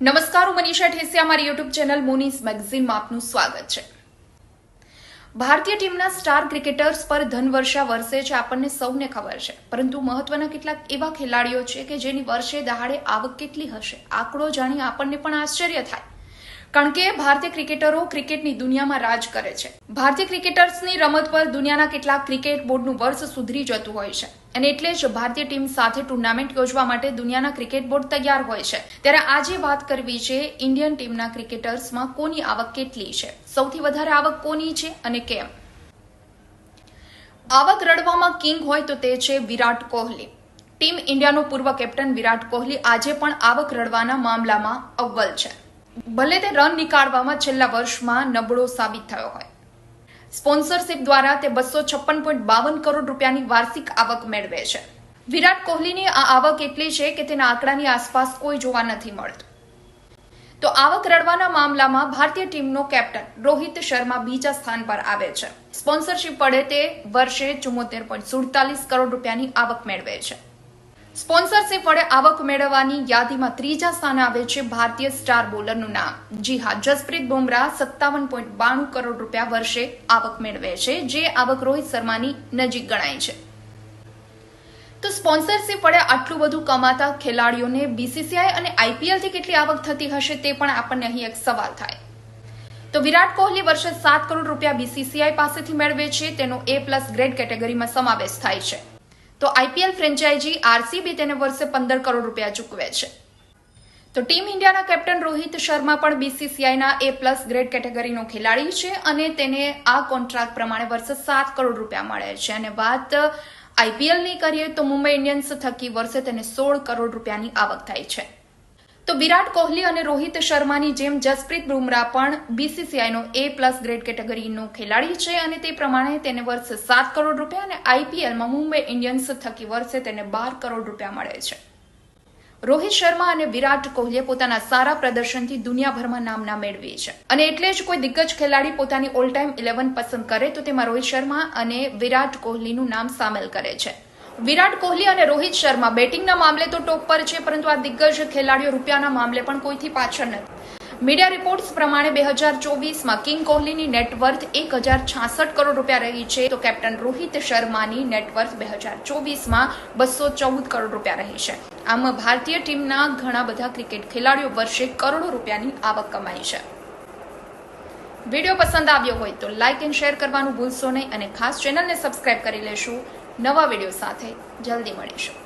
નમસ્કાર, હું મનીષા ઠેસિયા મારી યુટ્યુબ ચેનલ મોનીસ મેગઝીનમાં આપનું સ્વાગત છે. ભારતીય ટીમના સ્ટાર ક્રિકેટર્સ પર ધનવર્ષા વરસે છે, આપણને સૌને ખબર છે. પરંતુ મહત્વના કેટલાક એવા ખેલાડીઓ છે કે જેની વર્ષે દહાડે આવક કેટલી હશે, આંકડો જાણી આપણને પણ આશ્ચર્ય થાય. કારણ કે ભારતીય ક્રિકેટરો ક્રિકેટની દુનિયામાં રાજ કરે છે. ભારતીય ક્રિકેટર્સની રમત પર દુનિયાના કેટલાક ક્રિકેટ બોર્ડનું વર્ષ સુધરી જતું હોય છે. અને એટલે જ ભારતીય ટીમ સાથે ટુર્નામેન્ટ યોજવા માટે દુનિયાના ક્રિકેટ બોર્ડ તૈયાર હોય છે. ત્યારે આજે વાત કરવી છે ઇન્ડિયન ટીમના ક્રિકેટર્સમાં કોની આવક કેટલી છે? સૌથી વધારે આવક કોની છે અને કેમ? આવક રડવામાં કિંગ હોય તો તે છે વિરાટ કોહલી. ટીમ ઇન્ડિયાનો પૂર્વ કેપ્ટન વિરાટ કોહલી આજે પણ આવક રડવાના મામલામાં અવ્વલ છે. ભલે તે રન નીકાળવામાં છેલ્લા વર્ષમાં નબળો સાબિત થયો હોય. સ્પોન્સરશિપ દ્વારા તે બસો છપ્પન પોઈન્ટ બાવન કરોડ રૂપિયાની વાર્ષિક આવક મેળવે છે. વિરાટ કોહલીની આ આવક એટલી છે કે તેના આંકડાની આસપાસ કોઈ જોવા નથી મળતું. તો આવક રડવાના મામલામાં ભારતીય ટીમનો કેપ્ટન રોહિત શર્મા બીજા સ્થાન પર આવે છે. સ્પોન્સરશિપ પડે તે વર્ષે ચુમ્મોતેર પોઈન્ટ સુડતાલીસ કરોડ રૂપિયાની આવક મેળવે છે. સ્પોન્સરશિપ વડે આવક મેળવવાની યાદીમાં ત્રીજા સ્થાને આવે છે ભારતીય સ્ટાર બોલરનું નામ. જી હા, જસપ્રીત બુમરાહ સત્તાવન પોઈન્ટ બાણું કરોડ રૂપિયા વર્ષે આવક મેળવે છે, જે આવક રોહિત શર્માની નજીક ગણાય છે. તો સ્પોન્સરશિપ વડે આટલું બધું કમાતા ખેલાડીઓને બીસીસીઆઈ અને આઈપીએલથી કેટલી આવક થતી હશે તે પણ આપણને અહીં એક સવાલ થાય. તો વિરાટ કોહલી વર્ષે સાત કરોડ રૂપિયા બીસીસીઆઈ પાસેથી મેળવે છે, તેનો એ પ્લસ ગ્રેડ કેટેગરીમાં સમાવેશ થાય છે. તો આઈપીએલ ફ્રેન્ચાઇઝી આરસીબી તેને વર્ષે પંદર કરોડ રૂપિયા ચૂકવે છે. તો ટીમ ઇન્ડિયાના કેપ્ટન રોહિત શર્મા પણ બીસીસીઆઈના એ પ્લસ ગ્રેડ કેટેગરીનો ખેલાડી છે અને તેને આ કોન્ટ્રાક્ટ પ્રમાણે વર્ષે સાત કરોડ રૂપિયા મળે છે. અને વાત આઈપીએલની કરીએ તો મુંબઈ ઇન્ડિયન્સ થકી વર્ષે તેને સોળ કરોડ રૂપિયાની આવક થાય છે. તો વિરાટ કોહલી અને રોહિત શર્માની જેમ જસપ્રીત બુમરાહ પણ બીસીસીઆઈનો એ પ્લસ ગ્રેડ કેટેગરીનો ખેલાડી છે અને તે પ્રમાણે તેને વર્ષે સાત કરોડ રૂપિયા અને આઈપીએલમાં મુંબઈ ઇન્ડિયન્સ થકી વર્ષે તેને બાર કરોડ રૂપિયા મળે છે. રોહિત શર્મા અને વિરાટ કોહલીએ પોતાના સારા પ્રદર્શનથી દુનિયાભરમાં નામના મેળવી છે. અને એટલે જ કોઈ દિગ્ગજ ખેલાડી પોતાની ઓલ ટાઈમ ઇલેવન પસંદ કરે તો તેમાં રોહિત શર્મા અને વિરાટ કોહલીનું નામ સામેલ કરે છે. વિરાટ કોહલી અને રોહિત શર્મા. બેટિંગના મામલે તો ટોપ પર છે, પરંતુ આ દિગ્ગજ ખેલાડીઓ રૂપિયાના મામલે પણ કોઈથી પાછળ નથી. મીડિયા રિપોર્ટ્સ પ્રમાણે બે હજાર ચોવીસમાં કિંગ કોહલીની નેટવર્થ એક હજાર છાસઠ કરોડ રૂપિયા રહી છે. તો કેપ્ટન રોહિત શર્માની નેટવર્થ બે હજાર ચોવીસમાં બસો ચૌદ કરોડ રૂપિયા રહી છે. આમ ભારતીય ટીમના ઘણા બધા ક્રિકેટ ખેલાડીઓ વર્ષે કરોડો રૂપિયાની આવક કમાઈ છે. વીડિયો પસંદ આવ્યો હોય તો લાઇક એન્ડ શેર કરવાનું ભૂલશો નહીં અને ખાસ ચેનલને સબસ્ક્રાઇબ કરી લેશું. નવા વીડિયો સાથે જલ્દી મળીશું.